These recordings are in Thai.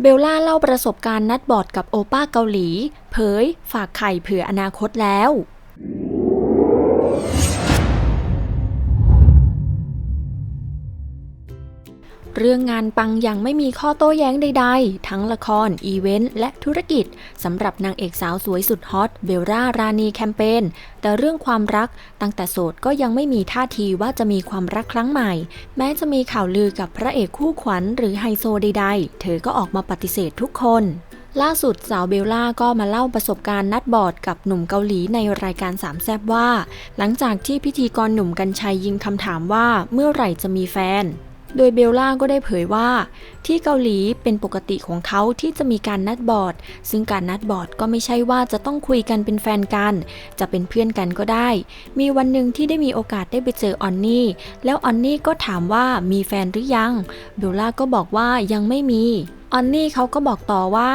เบลล่าเล่าประสบการณ์นัดบอร์ดกับโอป้าเกาหลี เผย ฝากไข่เผื่ออนาคตแล้ว เรื่องงานปังยังไม่มีข้อโต้แย้งใดๆ ทั้งละคร อีเวนต์ และธุรกิจสำหรับนางเอกสาวสวยสุดฮอตเบลล่ารานีแคมเปญแต่เรื่องความรักตั้งแต่โสดก็ยังไม่มีท่าทีว่าจะมีความรักครั้งใหม่ แม้จะมีข่าวลือกับพระเอกคู่ขวัญหรือไฮโซใดๆ เธอก็ออกมาปฏิเสธทุกคนล่าสุดสาวเบลล่าก็มาเล่าประสบการณ์นัดบอดกับหนุ่มเกาหลีในรายการสามแซบว่า หลังจากที่พิธีกรหนุ่มกัญชัยยิงคำถามว่าเมื่อไหร่จะมีแฟน โดยเบลล่าก็ได้เผยว่า ที่เกาหลีเป็นปกติของเขาที่จะมีการนัดบอร์ด ซึ่งการนัดบอร์ดก็ไม่ใช่ว่าจะต้องคุยกันเป็นแฟนกัน จะเป็นเพื่อนกันก็ได้ มีวันหนึ่งที่ได้มีโอกาสได้ไปเจอออนนี่ แล้วออนนี่ก็ถามว่ามีแฟนหรือยัง เบลล่าก็บอกว่ายังไม่มี ออนนี่เขาก็บอกต่อว่า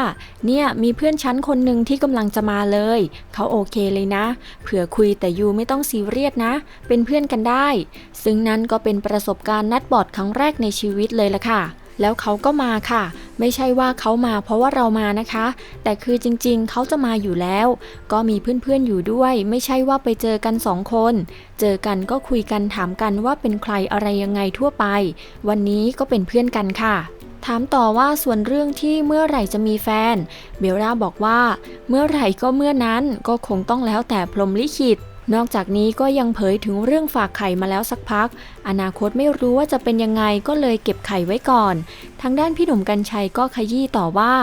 เนี่ยมีเพื่อนชั้นคนหนึ่งที่กำลังจะมาเลย เขาโอเคเลยนะ เผื่อคุยแต่ยูไม่ต้องซีเรียสนะ เป็นเพื่อนกันได้ ซึ่งนั้นก็เป็นประสบการณ์นัดบอร์ดครั้งแรกในชีวิตเลยละค่ะ แล้วเขาก็มาค่ะ ไม่ใช่ว่าเขามาเพราะว่าเรามานะคะ แต่คือจริงๆ เขาจะมาอยู่แล้ว ก็มีเพื่อนๆอยู่ด้วย ไม่ใช่ว่าไปเจอกันสองคน เจอกันก็คุยกันถามกันว่าเป็นใครอะไรยังไงทั่วไป วันนี้ก็เป็นเพื่อนกันค่ะ ถามต่อว่าส่วนเรื่องที่เมื่อไหร่จะมีแฟน เบลล่าบอกว่า เมื่อไหร่ก็เมื่อนั้นก็คงต้องแล้วแต่พรหมลิขิตนอกจากนี้ก็ยังเผยถึงเรื่องฝากไข่มาแล้วสักพัก อนาคตไม่รู้ว่าจะเป็นยังไงก็เลยเก็บไข่ไว้ก่อน ทางด้านพี่หนุ่มกัญชัยก็ขยี้ต่อว่า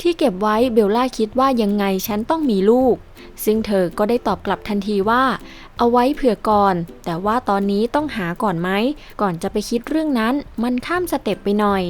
ที่เก็บไว้เบลล่าคิดว่ายังไงฉันต้องมีลูก ซึ่งเธอก็ได้ตอบกลับทันทีว่า เอาไว้เผื่อก่อน แต่ว่าตอนนี้ต้องหาก่อนไหม ก่อนจะไปคิดเรื่องนั้น มันข้ามสเต็ปไปหน่อย